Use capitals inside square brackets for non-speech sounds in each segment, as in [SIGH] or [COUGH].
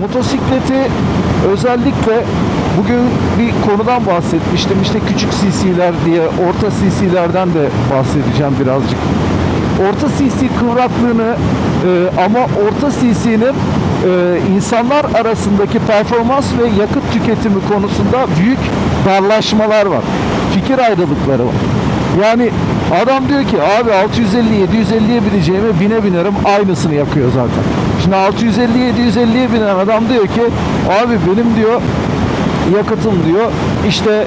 motosikleti özellikle bugün bir konudan bahsetmiştim. İşte küçük CC'ler diye orta CC'lerden de bahsedeceğim birazcık. Orta CC kıvraklığını e, ama orta CC'nin e, insanlar arasındaki performans ve yakıt tüketimi konusunda büyük darlaşmalar var. Fikir ayrılıkları var. Yani adam diyor ki abi 650 750'ye bineceğime bine binerim aynısını yakıyor zaten. Şimdi 650 750'ye binen adam diyor ki abi benim diyor yakıtım diyor işte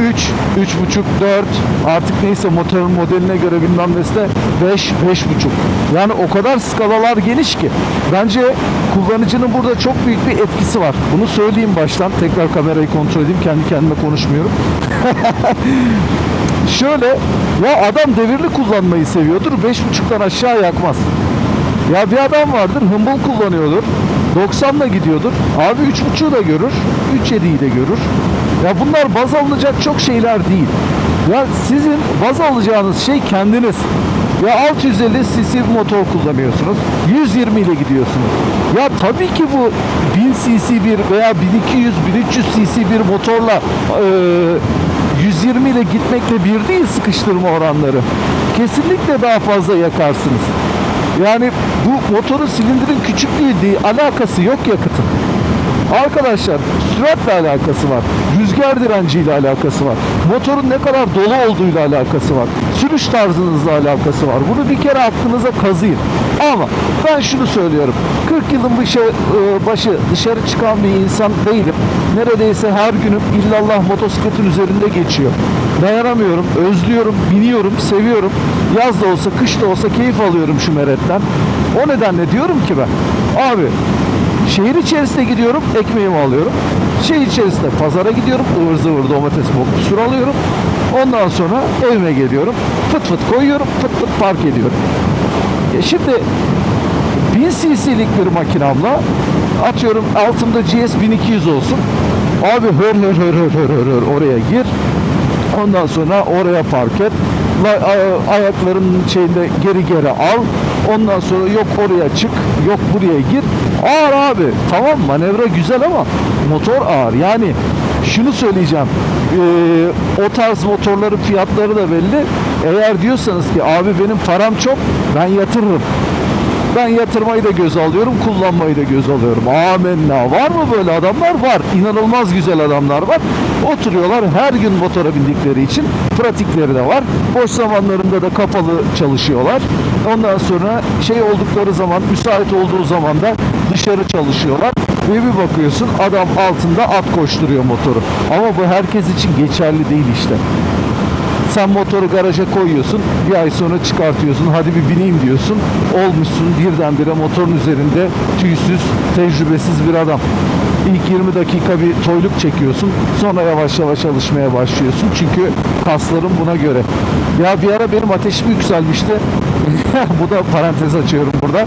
3, 3,5, 4 artık neyse motorun modeline göre bilmem nesi de 5, 5,5. Yani o kadar skalalar geniş ki bence kullanıcının burada çok büyük bir etkisi var. Bunu söyleyeyim baştan. Tekrar kamerayı kontrol edeyim. Kendi kendime konuşmuyorum. [LAUGHS] Şöyle ya adam devirli kullanmayı seviyordur. 5,5'tan aşağı yakmaz. Ya bir adam vardır hımbıl kullanıyordur. 90'la gidiyordur. Abi 3.5'u da görür. 3.7'yi de görür. Ya bunlar baz alınacak çok şeyler değil. Ya sizin baz alacağınız şey kendiniz. Ya 650 cc motor kullanıyorsunuz. 120 ile gidiyorsunuz. Ya tabii ki bu 1000 cc bir veya 1200 1300 cc bir motorla eee 120 ile gitmekle bir değil sıkıştırma oranları. Kesinlikle daha fazla yakarsınız. Yani bu motorun silindirin küçüklüğü değil, alakası yok yakıtın. Arkadaşlar süratle alakası var. Rüzgar direnciyle alakası var. Motorun ne kadar dolu olduğuyla alakası var. Sürüş tarzınızla alakası var. Bunu bir kere aklınıza kazıyın. Ama ben şunu söylüyorum. 40 yılın başı, e, başı dışarı çıkan bir insan değilim. Neredeyse her günüm illallah motosikletin üzerinde geçiyor. Dayanamıyorum, özlüyorum, biniyorum, seviyorum. Yaz da olsa, kış da olsa keyif alıyorum şu meretten. O nedenle diyorum ki ben, abi Şehir içerisine gidiyorum, ekmeğimi alıyorum. Şehir içerisinde pazara gidiyorum, ıvır zıvır domates mokbusur alıyorum. Ondan sonra evime geliyorum. Fıt fıt koyuyorum, fıt fıt park ediyorum. E şimdi 1000 cc'lik bir makinamla atıyorum altımda GS 1200 olsun. Abi hır hır hır hır hır hır oraya gir. Ondan sonra oraya park et. A- ayaklarının şeyinde geri geri al. Ondan sonra yok oraya çık, yok buraya gir. Ağır abi. Tamam manevra güzel ama motor ağır. Yani şunu söyleyeceğim. Ee, o tarz motorların fiyatları da belli. Eğer diyorsanız ki abi benim param çok ben yatırırım. Ben yatırmayı da göz alıyorum, kullanmayı da göz alıyorum. Amenna. Var mı böyle adamlar? Var. İnanılmaz güzel adamlar var. Oturuyorlar her gün motora bindikleri için pratikleri de var. Boş zamanlarında da kapalı çalışıyorlar. Ondan sonra şey oldukları zaman, müsait olduğu zaman da dışarı çalışıyorlar. Ve bir bakıyorsun adam altında at koşturuyor motoru. Ama bu herkes için geçerli değil işte. Sen motoru garaja koyuyorsun, bir ay sonra çıkartıyorsun, hadi bir bineyim diyorsun. Olmuşsun birdenbire motorun üzerinde tüysüz, tecrübesiz bir adam. İlk 20 dakika bir toyluk çekiyorsun, sonra yavaş yavaş alışmaya başlıyorsun. Çünkü kasların buna göre. Ya bir ara benim ateşim yükselmişti. [LAUGHS] Bu da parantez açıyorum burada. Ee,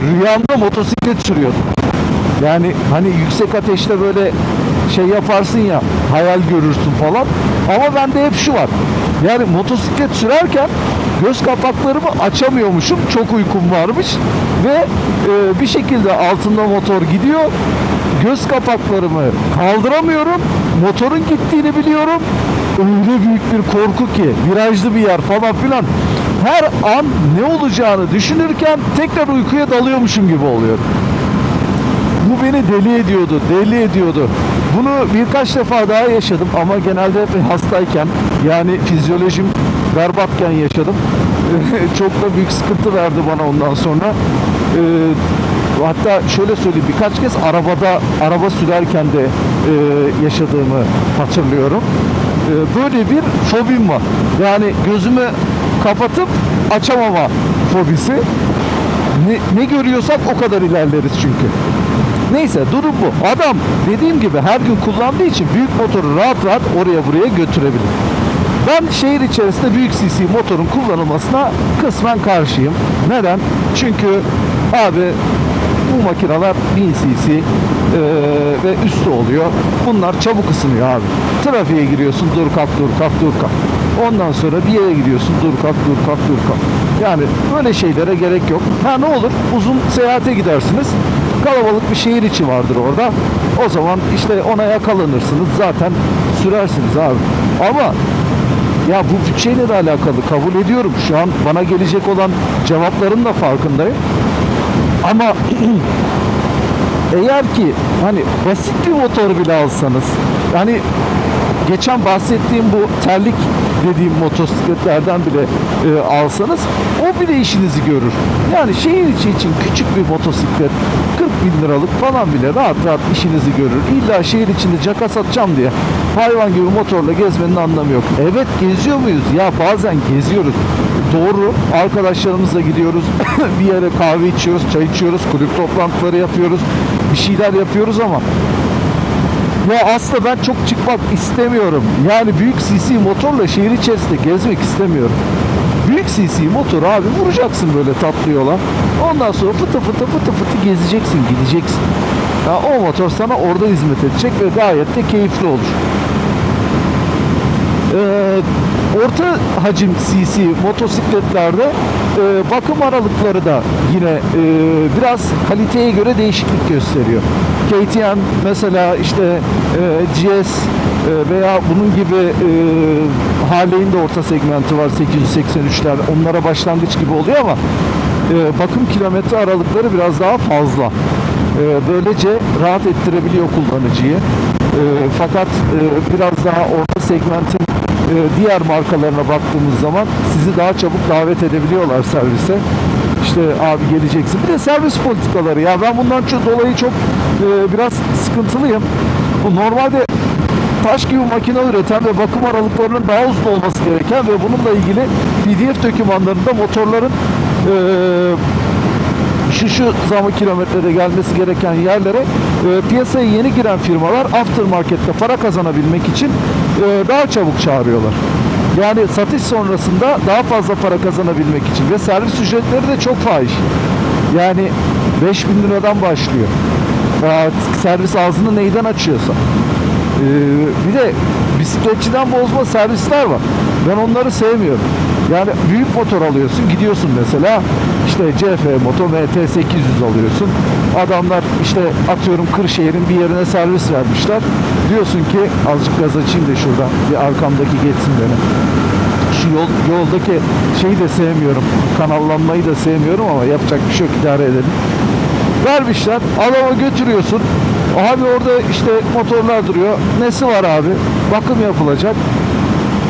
rüyamda motosiklet sürüyordum. Yani hani yüksek ateşte böyle şey yaparsın ya hayal görürsün falan. Ama bende hep şu var. Yani motosiklet sürerken göz kapaklarımı açamıyormuşum. Çok uykum varmış. Ve e, bir şekilde altında motor gidiyor. Göz kapaklarımı kaldıramıyorum. Motorun gittiğini biliyorum. Öyle büyük bir korku ki virajlı bir yer falan filan. Her an ne olacağını düşünürken tekrar uykuya dalıyormuşum gibi oluyorum. Beni deli ediyordu, deli ediyordu. Bunu birkaç defa daha yaşadım ama genelde hep hastayken yani fizyolojim berbatken yaşadım. [LAUGHS] Çok da büyük sıkıntı verdi bana ondan sonra. Ee, hatta şöyle söyleyeyim birkaç kez arabada araba sürerken de e, yaşadığımı hatırlıyorum. Ee, böyle bir fobim var. Yani gözümü kapatıp açamama fobisi. Ne, ne görüyorsak o kadar ilerleriz çünkü. Neyse durum bu. Adam dediğim gibi her gün kullandığı için büyük motoru rahat rahat oraya buraya götürebilir. Ben şehir içerisinde büyük cc motorun kullanılmasına kısmen karşıyım. Neden? Çünkü abi bu makineler 1000 cc eee, ve üstü oluyor. Bunlar çabuk ısınıyor abi. Trafiğe giriyorsun dur kalk dur kalk dur kalk. Ondan sonra bir yere gidiyorsun dur kalk dur kalk dur kalk. Yani böyle şeylere gerek yok. Ha ne olur uzun seyahate gidersiniz. Kalabalık bir şehir içi vardır orada. O zaman işte ona yakalanırsınız. Zaten sürersiniz abi. Ama ya bu bütçeyle de alakalı kabul ediyorum. Şu an bana gelecek olan cevapların da farkındayım. Ama [CLEARS THROAT] eğer ki hani basit bir motor bile alsanız yani geçen bahsettiğim bu terlik dediğim motosikletlerden bile e, alsanız o bile işinizi görür. Yani şehir içi için küçük bir motosiklet 40 bin liralık falan bile rahat rahat işinizi görür. İlla şehir içinde caka satacağım diye hayvan gibi motorla gezmenin anlamı yok. Evet geziyor muyuz? Ya bazen geziyoruz. Doğru. Arkadaşlarımızla gidiyoruz. [COUGHS] bir yere kahve içiyoruz, çay içiyoruz, kulüp toplantıları yapıyoruz. Bir şeyler yapıyoruz ama ya aslında ben çok çıkmak istemiyorum. Yani büyük CC motorla şehir içerisinde gezmek istemiyorum. Büyük CC motor abi vuracaksın böyle tatlı yola. Ondan sonra fıtı fıtı fıtı fıtı gezeceksin, gideceksin. Ya o motor sana orada hizmet edecek ve gayet de keyifli olur. Ee, orta hacim CC motosikletlerde e, bakım aralıkları da yine e, biraz kaliteye göre değişiklik gösteriyor. KTM mesela işte e, GS e, veya bunun gibi e, Harley'in de orta segmenti var 883'ler onlara başlangıç gibi oluyor ama e, bakım kilometre aralıkları biraz daha fazla. E, böylece rahat ettirebiliyor kullanıcıyı. E, fakat e, biraz daha orta segmentin e, diğer markalarına baktığımız zaman sizi daha çabuk davet edebiliyorlar servise. İşte abi geleceksin. Bir de servis politikaları ya ben bundan dolayı çok e, biraz sıkıntılıyım. Bu normalde taş gibi makine üreten ve bakım aralıklarının daha uzun olması gereken ve bununla ilgili PDF dokümanlarında motorların e, şu şu zamı kilometrede gelmesi gereken yerlere e, piyasaya yeni giren firmalar aftermarket'te para kazanabilmek için e, daha çabuk çağırıyorlar. Yani satış sonrasında daha fazla para kazanabilmek için ve servis ücretleri de çok fahiş. Yani 5000 liradan başlıyor. Servis ağzını neyden açıyorsa. Ee, bir de bisikletçiden bozma servisler var. Ben onları sevmiyorum. Yani büyük motor alıyorsun, gidiyorsun mesela işte CF Moto MT800 alıyorsun. Adamlar işte atıyorum Kırşehir'in bir yerine servis vermişler. Diyorsun ki azıcık gaz açayım da şuradan bir arkamdaki geçsin beni. Şu yol, yoldaki şeyi de sevmiyorum. Kanallanmayı da sevmiyorum ama yapacak bir şey yok idare edelim. Vermişler. Adama götürüyorsun. Abi orada işte motorlar duruyor. Nesi var abi? Bakım yapılacak.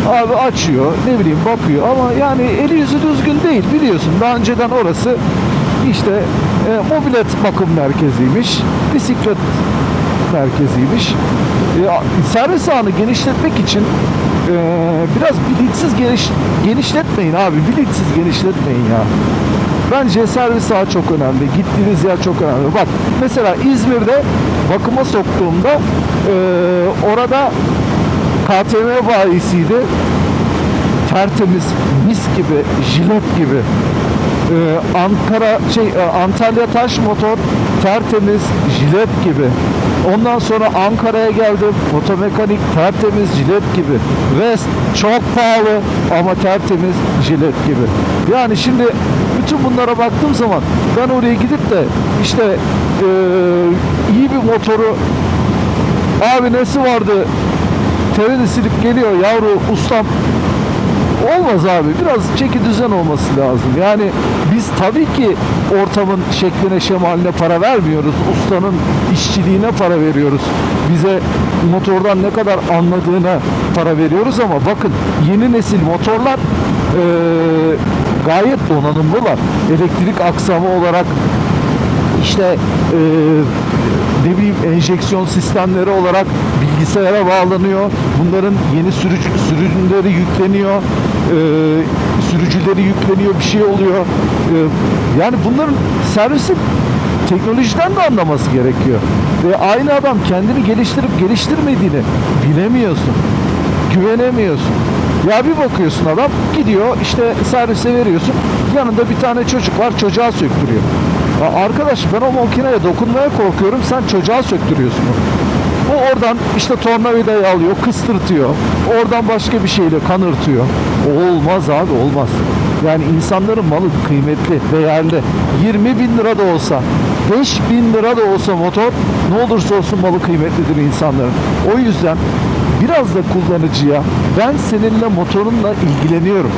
Abi açıyor, ne bileyim bakıyor ama yani eli yüzü düzgün değil biliyorsun. Daha önceden orası işte e, mobilet bakım merkeziymiş, bisiklet merkeziymiş. E, servis ağını genişletmek için e, biraz bilinçsiz geniş, genişletmeyin abi, bilinçsiz genişletmeyin ya. Bence servis ağı çok önemli. Gittiğiniz yer çok önemli. Bak mesela İzmir'de bakıma soktuğumda e, orada KTM bayisiydi. Tertemiz, mis gibi, jilet gibi. Ee, Ankara şey Antalya Taş Motor tertemiz, jilet gibi. Ondan sonra Ankara'ya geldim. Motomekanik tertemiz, jilet gibi. West çok pahalı ama tertemiz, jilet gibi. Yani şimdi bütün bunlara baktığım zaman ben oraya gidip de işte e, iyi bir motoru abi nesi vardı? Terini silip geliyor yavru ustam. Olmaz abi. Biraz çeki düzen olması lazım. Yani biz tabii ki ortamın şekline şemaline para vermiyoruz. Ustanın işçiliğine para veriyoruz. Bize motordan ne kadar anladığına para veriyoruz ama bakın yeni nesil motorlar eee, gayet donanımlılar elektrik aksamı olarak işte eee ne bileyim enjeksiyon sistemleri olarak bilgisayara bağlanıyor. Bunların yeni sürücü, sürümleri yükleniyor. Ee, sürücüleri yükleniyor bir şey oluyor. Ee, yani bunların servisi teknolojiden de anlaması gerekiyor. Ve aynı adam kendini geliştirip geliştirmediğini bilemiyorsun. Güvenemiyorsun. Ya bir bakıyorsun adam gidiyor işte servise veriyorsun. Yanında bir tane çocuk var çocuğa söktürüyor. Ya arkadaş ben o makineye dokunmaya korkuyorum sen çocuğa söktürüyorsun onu. O oradan işte tornavidayı alıyor, kıstırtıyor. Oradan başka bir şeyle kanırtıyor. Olmaz abi olmaz. Yani insanların malı kıymetli, değerli. 20 bin lira da olsa, 5 bin lira da olsa motor ne olursa olsun malı kıymetlidir insanların. O yüzden biraz da kullanıcıya ben seninle motorunla ilgileniyorum.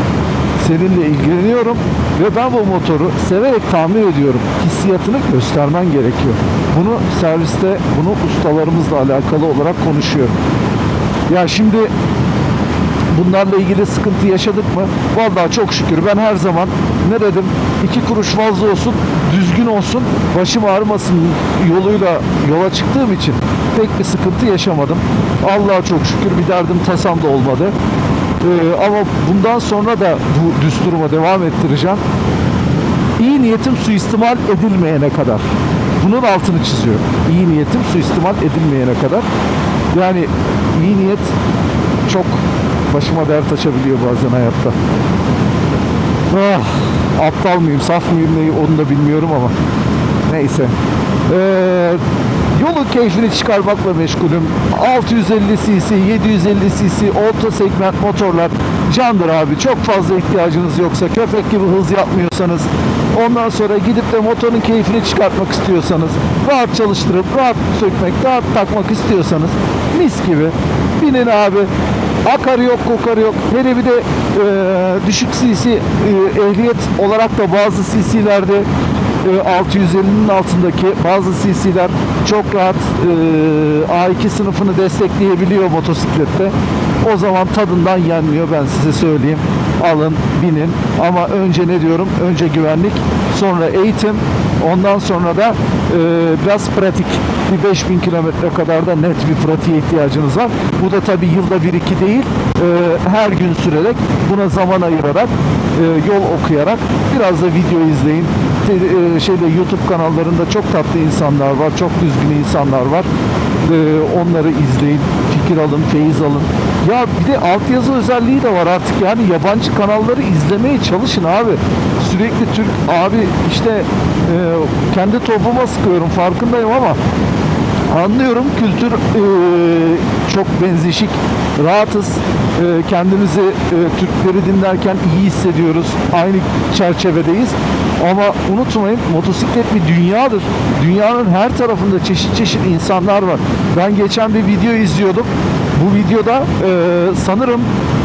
Seninle ilgileniyorum ve ben bu motoru severek tamir ediyorum. Hissiyatını göstermen gerekiyor. Bunu serviste, bunu ustalarımızla alakalı olarak konuşuyorum. Ya şimdi bunlarla ilgili sıkıntı yaşadık mı? Vallahi çok şükür ben her zaman ne dedim? İki kuruş fazla olsun, düzgün olsun, başım ağrımasın yoluyla yola çıktığım için pek bir sıkıntı yaşamadım. Allah'a çok şükür bir derdim tasam da olmadı. Ee, ama bundan sonra da bu düsturuma devam ettireceğim. İyi niyetim suistimal edilmeyene kadar. Bunun altını çiziyorum. İyi niyetim suistimal edilmeyene kadar. Yani iyi niyet çok başıma dert açabiliyor bazen hayatta. Ah, aptal mıyım, saf mıyım neyi onu da bilmiyorum ama. Neyse. Ee, yolun keyfini çıkarmakla meşgulüm. 650 cc, 750 cc, orta segment motorlar candır abi. Çok fazla ihtiyacınız yoksa, köpek gibi hız yapmıyorsanız, ondan sonra gidip de motorun keyfini çıkartmak istiyorsanız, rahat çalıştırıp, rahat sökmek, rahat takmak istiyorsanız, mis gibi binin abi. Akar yok, kokar yok. Hele bir de e, düşük cc e, ehliyet olarak da bazı cc'lerde e, 650'nin altındaki bazı CC'ler çok rahat e, A2 sınıfını destekleyebiliyor motosiklette. O zaman tadından yenmiyor ben size söyleyeyim. Alın, binin. Ama önce ne diyorum? Önce güvenlik, sonra eğitim, ondan sonra da e, biraz pratik. Bir 5000 kilometre kadar da net bir pratiğe ihtiyacınız var. Bu da tabii yılda bir iki değil, e, her gün sürerek, buna zaman ayırarak, e, yol okuyarak, biraz da video izleyin. Te- e, şeyde YouTube kanallarında çok tatlı insanlar var, çok düzgün insanlar var. E, onları izleyin, fikir alın, feyiz alın. Ya bir de altyazı özelliği de var artık yani yabancı kanalları izlemeye çalışın abi. Sürekli Türk abi işte e, kendi topuma sıkıyorum farkındayım ama Anlıyorum kültür e, çok benzişik, rahatız. E, kendimizi e, Türkleri dinlerken iyi hissediyoruz. Aynı çerçevedeyiz. Ama unutmayın motosiklet bir dünyadır. Dünyanın her tarafında çeşit çeşit insanlar var. Ben geçen bir video izliyordum. Bu videoda e, sanırım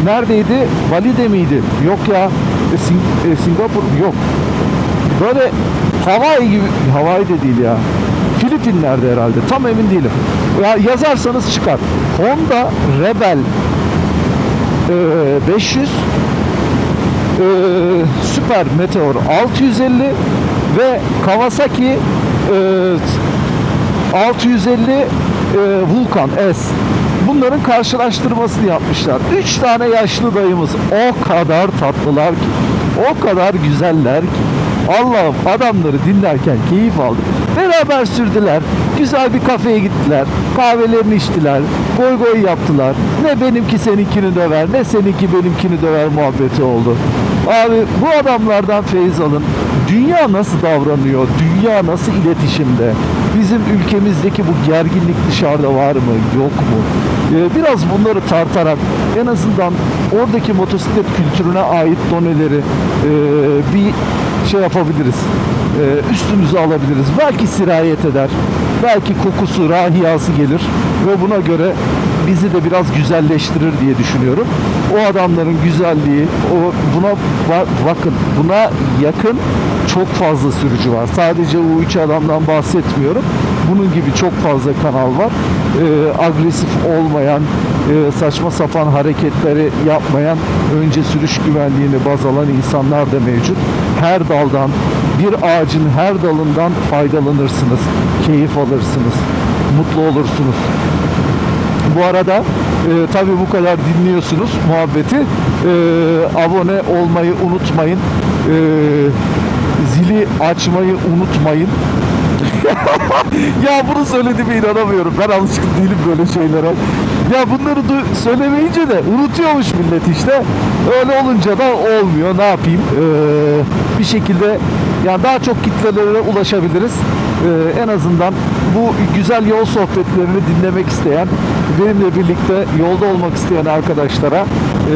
neredeydi? Bali'de miydi? Yok ya. E, Sing- e, Singapur yok. Böyle Hawaii gibi Hawaii de değil ya. Filipinler'de herhalde. Tam emin değilim. Ya yazarsanız çıkar. Honda Rebel e, 500 e, Super Meteor 650 ve Kawasaki e, 650 e, Vulcan S. Bunların karşılaştırmasını yapmışlar. Üç tane yaşlı dayımız o kadar tatlılar ki, o kadar güzeller ki. Allah'ım adamları dinlerken keyif aldım. Beraber sürdüler. Güzel bir kafeye gittiler. Kahvelerini içtiler. Goy goy yaptılar. Ne benimki seninkini döver ne seninki benimkini döver muhabbeti oldu. Abi bu adamlardan feyiz alın. Dünya nasıl davranıyor? Dünya nasıl iletişimde? Bizim ülkemizdeki bu gerginlik dışarıda var mı? Yok mu? Ee, biraz bunları tartarak en azından oradaki motosiklet kültürüne ait doneleri e, bir şey yapabiliriz. Ee, üstümüze alabiliriz. Belki sirayet eder. Belki kokusu, rahiyası gelir ve buna göre bizi de biraz güzelleştirir diye düşünüyorum. O adamların güzelliği, o buna ba- bakın buna yakın çok fazla sürücü var. Sadece o üç adamdan bahsetmiyorum. Bunun gibi çok fazla kanal var. Ee, agresif olmayan, e, saçma sapan hareketleri yapmayan, önce sürüş güvenliğini baz alan insanlar da mevcut. Her daldan, bir ağacın her dalından faydalanırsınız, keyif alırsınız, mutlu olursunuz. Bu arada e, tabii bu kadar dinliyorsunuz muhabbeti. E, abone olmayı unutmayın. E, zili açmayı unutmayın. [LAUGHS] ya bunu söylediğime inanamıyorum. Ben alışkın değilim böyle şeylere. Ya bunları söylemeyince de unutuyormuş millet işte. Öyle olunca da olmuyor. Ne yapayım? Ee, bir şekilde yani daha çok kitlelere ulaşabiliriz. Ee, en azından bu güzel yol sohbetlerini dinlemek isteyen, benimle birlikte yolda olmak isteyen arkadaşlara e,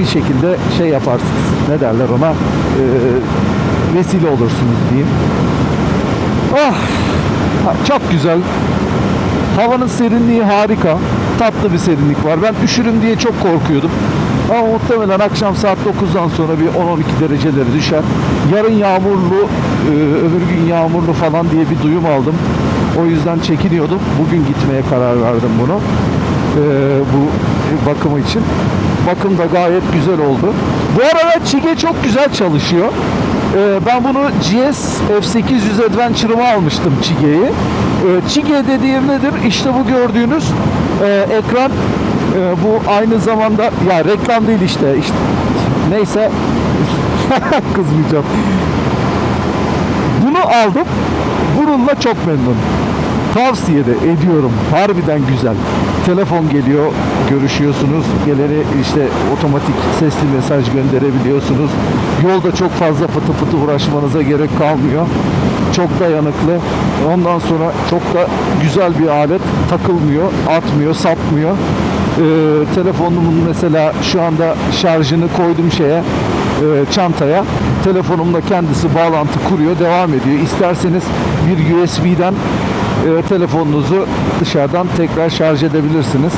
bir şekilde şey yaparsınız. Ne derler ona? E, vesile olursunuz diyeyim. Ah, çok güzel. Havanın serinliği harika. Tatlı bir serinlik var. Ben üşürüm diye çok korkuyordum. Ama muhtemelen akşam saat 9'dan sonra bir 10-12 dereceleri düşer. Yarın yağmurlu, e, öbür gün yağmurlu falan diye bir duyum aldım. O yüzden çekiniyordum. Bugün gitmeye karar verdim bunu. E, bu bakımı için. Bakım da gayet güzel oldu. Bu arada Çige çok güzel çalışıyor. Ee, ben bunu GS F800 Adventure'ıma almıştım Çige'yi. Ee, Çige dediğim nedir? İşte bu gördüğünüz e, ekran e, bu aynı zamanda ya reklam değil işte işte neyse [LAUGHS] kızmayacağım. Bunu aldım. Bununla çok memnunum. Tavsiye de ediyorum. Harbiden güzel. Telefon geliyor, görüşüyorsunuz. Geleni işte otomatik sesli mesaj gönderebiliyorsunuz. Yolda çok fazla pıtı pıtı uğraşmanıza gerek kalmıyor. Çok dayanıklı. Ondan sonra çok da güzel bir alet. Takılmıyor, atmıyor, sapmıyor. Ee, telefonumun mesela şu anda şarjını koydum şeye e, çantaya. Telefonumla kendisi bağlantı kuruyor, devam ediyor. İsterseniz bir USB'den e, telefonunuzu dışarıdan tekrar şarj edebilirsiniz.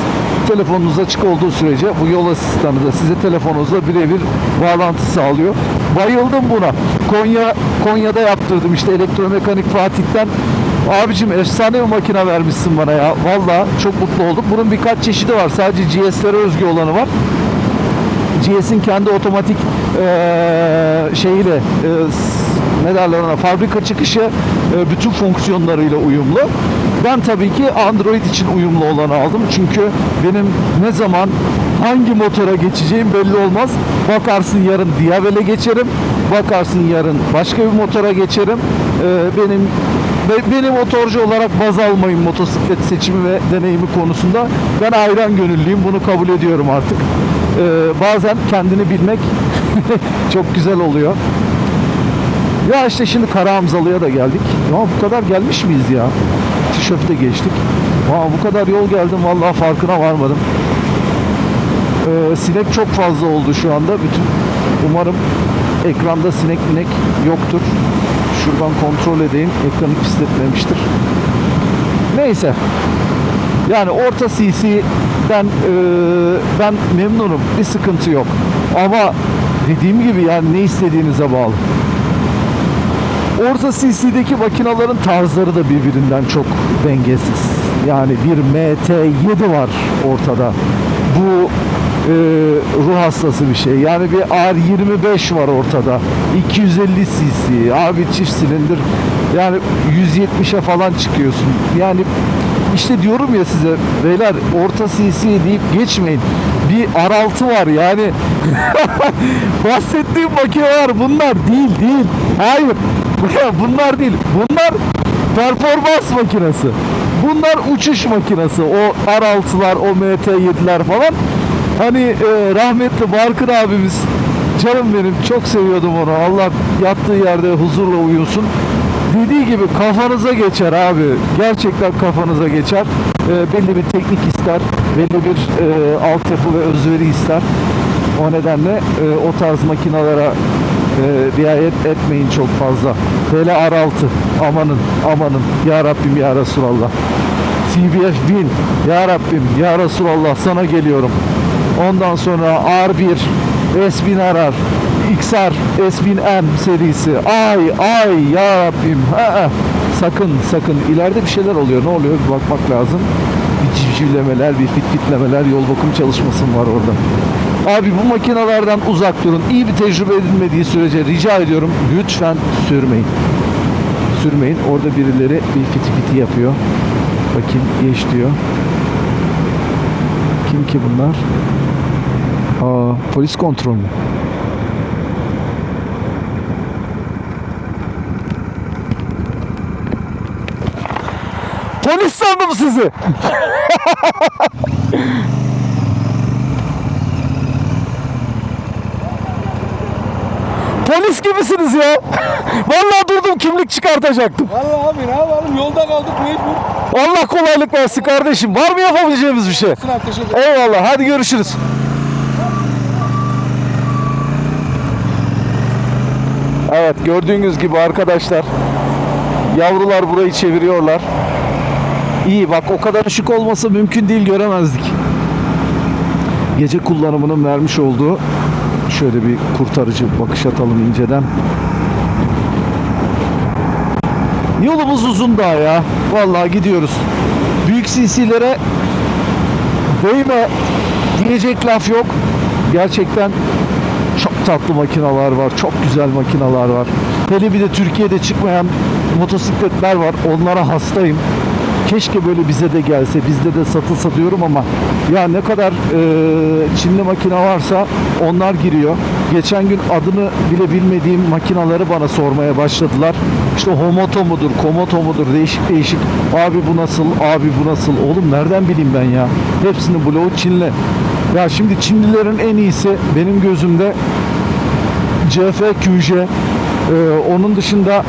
Telefonunuz açık olduğu sürece bu yol asistanı da size telefonunuzla birebir bağlantı sağlıyor. Bayıldım buna. Konya Konya'da yaptırdım işte elektromekanik Fatih'ten. Abicim efsane bir makine vermişsin bana ya. Valla çok mutlu oldum. Bunun birkaç çeşidi var. Sadece GS'lere özgü olanı var. GS'in kendi otomatik eee, şeyiyle eee, s- ne derler ona fabrika çıkışı eee, bütün fonksiyonlarıyla uyumlu. Ben tabii ki Android için uyumlu olanı aldım. Çünkü benim ne zaman hangi motora geçeceğim belli olmaz. Bakarsın yarın Diavel'e geçerim. Bakarsın yarın başka bir motora geçerim. Eee, benim ve beni motorcu olarak baz almayın motosiklet seçimi ve deneyimi konusunda. Ben ayran gönüllüyüm. Bunu kabul ediyorum artık. Ee, bazen kendini bilmek [LAUGHS] çok güzel oluyor. Ya işte şimdi Kara Hamzalı'ya da geldik. Ya bu kadar gelmiş miyiz ya? Tişörtte geçtik. Aa, bu kadar yol geldim vallahi farkına varmadım. Ee, sinek çok fazla oldu şu anda. Bütün umarım ekranda sinek minek yoktur. Şuradan kontrol edeyim. Ekranı pisletmemiştir. Neyse. Yani orta CC'den e, ben memnunum. Bir sıkıntı yok. Ama dediğim gibi yani ne istediğinize bağlı. Orta CC'deki makinaların tarzları da birbirinden çok dengesiz. Yani bir MT7 var ortada. Bu e, ruh hastası bir şey. Yani bir R25 var ortada. 250 cc. Abi çift silindir. Yani 170'e falan çıkıyorsun. Yani işte diyorum ya size beyler orta cc deyip geçmeyin. Bir R6 var yani. [LAUGHS] Bahsettiğim makineler bunlar değil değil. Hayır. Bunlar değil. Bunlar performans makinesi. Bunlar uçuş makinesi. O R6'lar, o MT7'ler falan. Hani e, rahmetli Barkın abimiz canım benim çok seviyordum onu. Allah yattığı yerde huzurla uyusun. Dediği gibi kafanıza geçer abi. Gerçekten kafanıza geçer. E, belli bir teknik ister. Belli bir e, altyapı ve özveri ister. O nedenle e, o tarz makinalara e, riayet etmeyin çok fazla. Hele R6 amanın amanın. Ya Rabbim ya Resulallah. CBF 1000 ya Rabbim ya Resulallah. Sana geliyorum. Ondan sonra R1 S1000RR XR S1000M serisi. Ay ay ya Rabbim. Aa, sakın sakın. İleride bir şeyler oluyor. Ne oluyor? Bir bakmak lazım. Bir civcivlemeler bir fitfitlemeler yol bakım çalışması mı var orada Abi bu makinelerden uzak durun. İyi bir tecrübe edilmediği sürece rica ediyorum lütfen sürmeyin. Sürmeyin. Orada birileri bir fiti fiti yapıyor. Bakayım geç diyor. Kim ki bunlar? Aa, polis kontrol mü? Polis sandım sizi. [LAUGHS] Polis gibisiniz ya. [LAUGHS] Vallahi durdum kimlik çıkartacaktım. Vallahi abi ne yapalım yolda kaldık mecbur. Allah kolaylık versin kardeşim. Var mı yapabileceğimiz bir şey? Sınav teşekkür. Eyvallah hadi görüşürüz. Evet gördüğünüz gibi arkadaşlar yavrular burayı çeviriyorlar. İyi bak o kadar ışık olmasa mümkün değil göremezdik. Gece kullanımının vermiş olduğu şöyle bir kurtarıcı bakış atalım inceden. Yolumuz uzun daha ya. Vallahi gidiyoruz. Büyük CC'lere değme diyecek laf yok. Gerçekten çok tatlı makinalar var. Çok güzel makinalar var. Hele bir de Türkiye'de çıkmayan motosikletler var. Onlara hastayım. Keşke böyle bize de gelse, bizde de satılsa diyorum ama ya ne kadar e, Çinli makine varsa onlar giriyor. Geçen gün adını bile bilmediğim makinaları bana sormaya başladılar. İşte Homoto mudur, Komoto mudur değişik değişik. Abi bu nasıl, abi bu nasıl? Oğlum nereden bileyim ben ya? Hepsinin bloğu Çinli. Ya şimdi Çinlilerin en iyisi benim gözümde CF QJ. Ee, onun dışında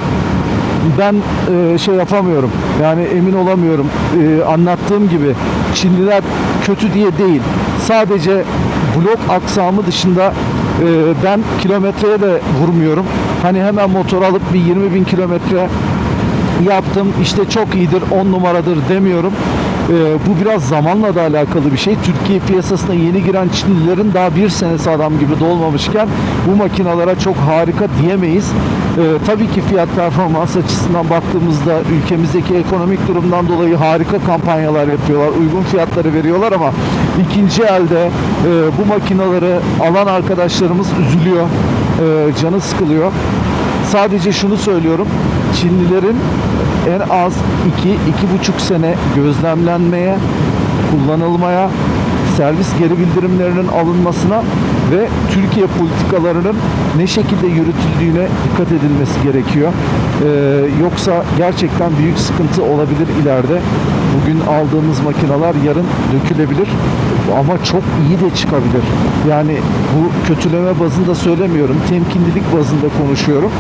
ben e, şey yapamıyorum. Yani emin olamıyorum. Ee, anlattığım gibi Çinliler kötü diye değil. Sadece blok aksamı dışında e, ben kilometreye de vurmuyorum. Hani hemen motor alıp bir 20 bin kilometre yaptım işte çok iyidir 10 numaradır demiyorum. Ee, bu biraz zamanla da alakalı bir şey. Türkiye piyasasına yeni giren Çinlilerin daha bir senesi adam gibi dolmamışken bu makinalara çok harika diyemeyiz. Ee, tabii ki fiyat performans açısından baktığımızda ülkemizdeki ekonomik durumdan dolayı harika kampanyalar yapıyorlar. Uygun fiyatları veriyorlar ama ikinci elde e, bu makinaları alan arkadaşlarımız üzülüyor. E, canı sıkılıyor. Sadece şunu söylüyorum. Çinlilerin en az 2-2,5 sene gözlemlenmeye, kullanılmaya, servis geri bildirimlerinin alınmasına ve Türkiye politikalarının ne şekilde yürütüldüğüne dikkat edilmesi gerekiyor. Ee, yoksa gerçekten büyük sıkıntı olabilir ileride. Bugün aldığımız makineler yarın dökülebilir ama çok iyi de çıkabilir. Yani bu kötüleme bazında söylemiyorum. Temkinlilik bazında konuşuyorum.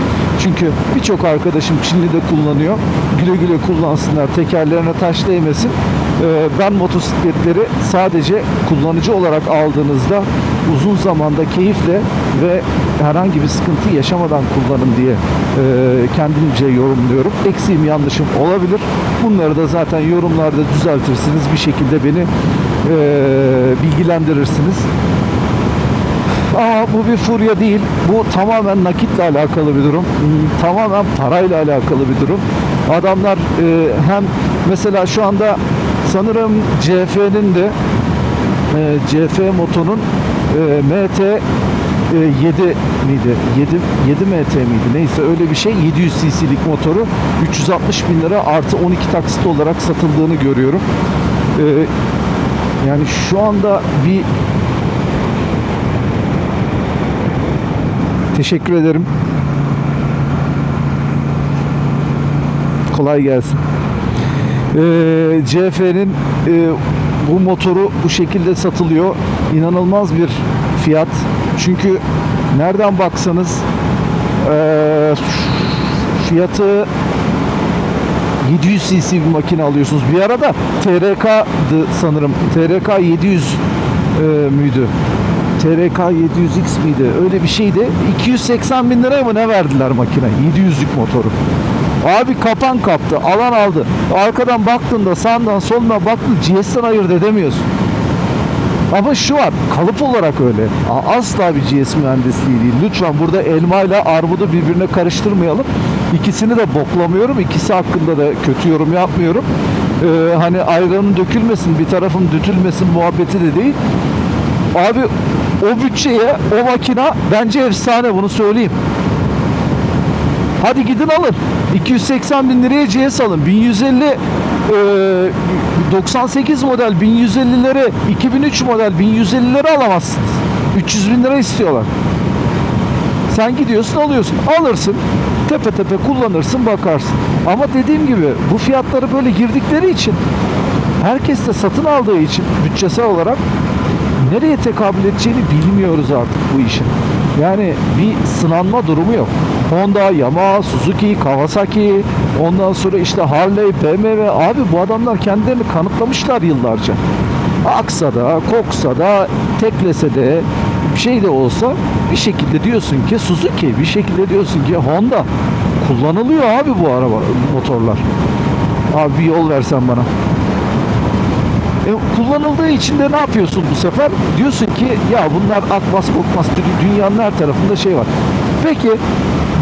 Çünkü birçok arkadaşım Çinli'de kullanıyor. Güle güle kullansınlar. Tekerlerine taş değmesin. Ee, ben motosikletleri sadece kullanıcı olarak aldığınızda uzun zamanda keyifle ve herhangi bir sıkıntı yaşamadan kullanın diye e, kendimce yorumluyorum. Eksiğim yanlışım olabilir. Bunları da zaten yorumlarda düzeltirsiniz. Bir şekilde beni e, bilgilendirirsiniz. Ama bu bir furya değil. Bu tamamen nakitle alakalı bir durum. Tamamen parayla alakalı bir durum. Adamlar e, hem mesela şu anda sanırım CF'nin de e, CF motonun e, MT e, 7 miydi? 7, 7 MT miydi? Neyse öyle bir şey. 700 cc'lik motoru 360 bin lira artı 12 taksit olarak satıldığını görüyorum. E, yani şu anda bir Teşekkür ederim. Kolay gelsin. Ee, CF'nin e, bu motoru bu şekilde satılıyor. İnanılmaz bir fiyat. Çünkü nereden baksanız e, fiyatı 700 cc bir makine alıyorsunuz. Bir arada TRK'dı sanırım. TRK 700 e, müydü? TRK 700X miydi? Öyle bir şeydi. 280 bin liraya mı ne verdiler makine? 700'lük motoru. Abi kapan kaptı. Alan aldı. Arkadan baktığında sağdan soluna baktın GS'den ayırt edemiyorsun. Ama şu var. Kalıp olarak öyle. Asla bir GS mühendisliği değil. Lütfen burada elma ile armudu birbirine karıştırmayalım. İkisini de boklamıyorum. İkisi hakkında da kötü yorum yapmıyorum. Ee, hani ayranın dökülmesin, bir tarafın dütülmesin muhabbeti de değil. Abi o bütçeye o makina bence efsane bunu söyleyeyim. Hadi gidin alın. 280 bin liraya GS alın. 1150 e, 98 model 1150'leri 2003 model 1150'leri alamazsınız. 300 bin lira istiyorlar. Sen gidiyorsun alıyorsun. Alırsın. Tepe tepe kullanırsın bakarsın. Ama dediğim gibi bu fiyatları böyle girdikleri için herkes de satın aldığı için bütçesel olarak nereye tekabül edeceğini bilmiyoruz artık bu işin. Yani bir sınanma durumu yok. Honda, Yamaha, Suzuki, Kawasaki, ondan sonra işte Harley, BMW. Abi bu adamlar kendilerini kanıtlamışlar yıllarca. Aksa da, koksa bir şey de olsa bir şekilde diyorsun ki Suzuki, bir şekilde diyorsun ki Honda kullanılıyor abi bu araba motorlar. Abi bir yol versen bana. E, kullanıldığı için de ne yapıyorsun bu sefer? Diyorsun ki ya bunlar akmaz kokmaz dü- dünyanın her tarafında şey var. Peki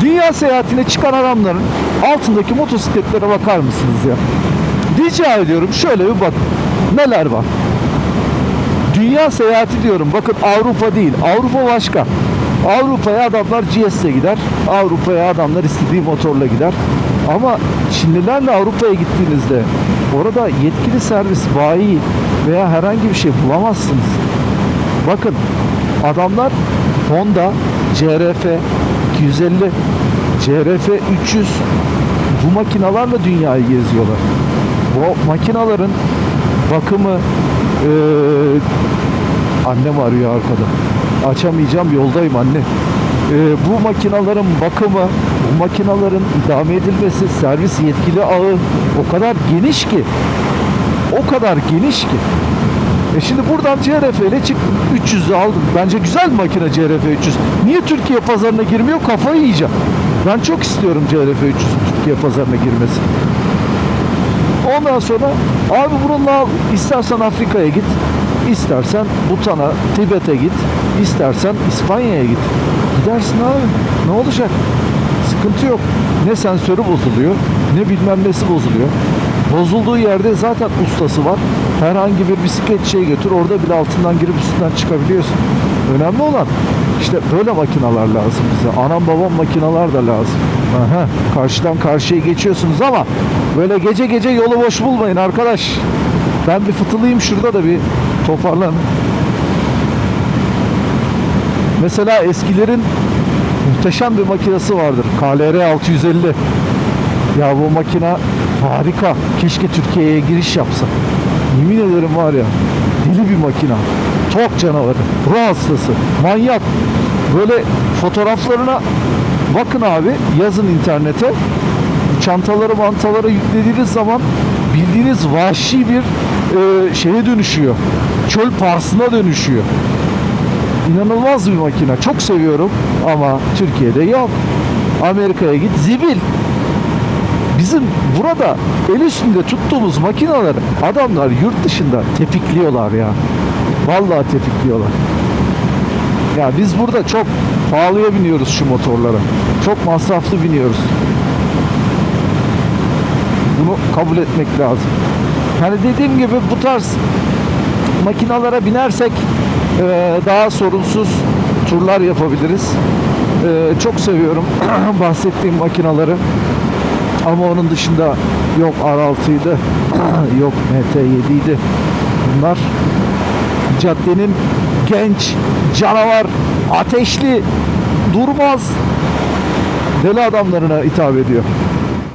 dünya seyahatine çıkan adamların altındaki motosikletlere bakar mısınız ya? Rica ediyorum şöyle bir bakın. Neler var? Dünya seyahati diyorum. Bakın Avrupa değil. Avrupa başka. Avrupa'ya adamlar GS'le gider. Avrupa'ya adamlar istediği motorla gider. Ama Çinlilerle Avrupa'ya gittiğinizde orada yetkili servis, bayi veya herhangi bir şey bulamazsınız. Bakın adamlar Honda CRF 250, CRF 300 bu makinalarla dünyayı geziyorlar. Bu makinaların bakımı eee annem arıyor arkada. Açamayacağım yoldayım anne. Eee, bu makinaların bakımı, bu makinaların idame edilmesi, servis yetkili ağı o kadar geniş ki o kadar geniş ki. E şimdi buradan CRF ile çıktım. 300'ü aldım. Bence güzel makine CRF 300. Niye Türkiye pazarına girmiyor? Kafayı yiyeceğim. Ben çok istiyorum CRF 300'ün Türkiye pazarına girmesi. Ondan sonra abi bununla al. istersen Afrika'ya git. istersen Butan'a, Tibet'e git. istersen İspanya'ya git. Gidersin abi. Ne olacak? Sıkıntı yok. Ne sensörü bozuluyor, ne bilmem nesi bozuluyor. Bozulduğu yerde zaten ustası var. Herhangi bir bisikletçiye götür. Orada bile altından girip üstünden çıkabiliyorsun. Önemli olan işte böyle makineler lazım bize. Anam babam makineler da lazım. Aha, karşıdan karşıya geçiyorsunuz ama böyle gece gece yolu boş bulmayın arkadaş. Ben bir fıtılayım şurada da bir toparlan. Mesela eskilerin muhteşem bir makinesi vardır. KLR 650. Ya bu makina harika. Keşke Türkiye'ye giriş yapsa. Yemin ederim var ya deli bir makina. Tok canavarı. Ruh hastası. Manyak. Böyle fotoğraflarına bakın abi yazın internete. Çantaları mantaları yüklediğiniz zaman bildiğiniz vahşi bir e, şeye dönüşüyor. Çöl parsına dönüşüyor. İnanılmaz bir makine. Çok seviyorum ama Türkiye'de yok. Amerika'ya git zibil. Bizim burada el üstünde tuttuğumuz makineleri adamlar yurt dışında tepikliyorlar ya. Vallahi tepikliyorlar. Ya biz burada çok pahalıya biniyoruz şu motorlara. Çok masraflı biniyoruz. Bunu kabul etmek lazım. Hani dediğim gibi bu tarz makinalara binersek daha sorunsuz turlar yapabiliriz. E, çok seviyorum [CLEARS THROAT] bahsettiğim makinaları. Ama onun dışında yok R6'ydı, [CLEARS THROAT] yok MT7'ydi. Bunlar caddenin genç, canavar, ateşli, durmaz deli adamlarına hitap ediyor.